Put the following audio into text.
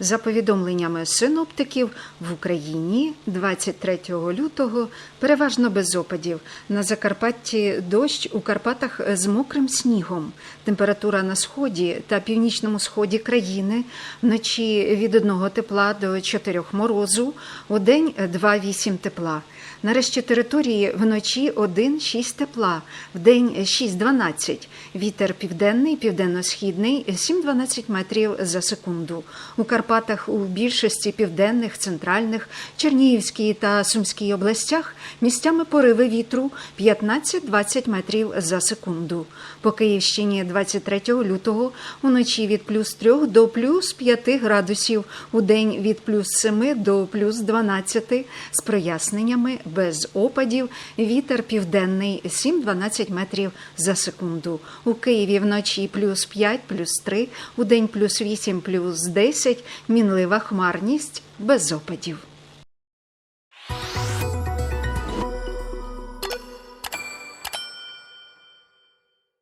За повідомленнями синоптиків, в Україні 23 лютого переважно без опадів. На Закарпатті дощ у Карпатах з мокрим снігом. Температура на сході та північному сході країни вночі від 1 тепла до 4 морозу, у день 2-8 тепла. На решті території вночі 1-6 тепла, в день 6-12. Вітер південний, південно-східний 7-12 метрів за секунду. У Карпатах у більшості південних, центральних, Чернігівській та Сумській областях місцями пориви вітру 15-20 метрів за секунду. По Київщині 23 лютого уночі від плюс 3 до плюс 5 градусів, у день від плюс 7 до плюс 12 з проясненнями без опадів. Вітер південний 7-12 метрів за секунду. У Києві вночі плюс 5, плюс 3, у день плюс 8, плюс 10, мінлива хмарність без опадів.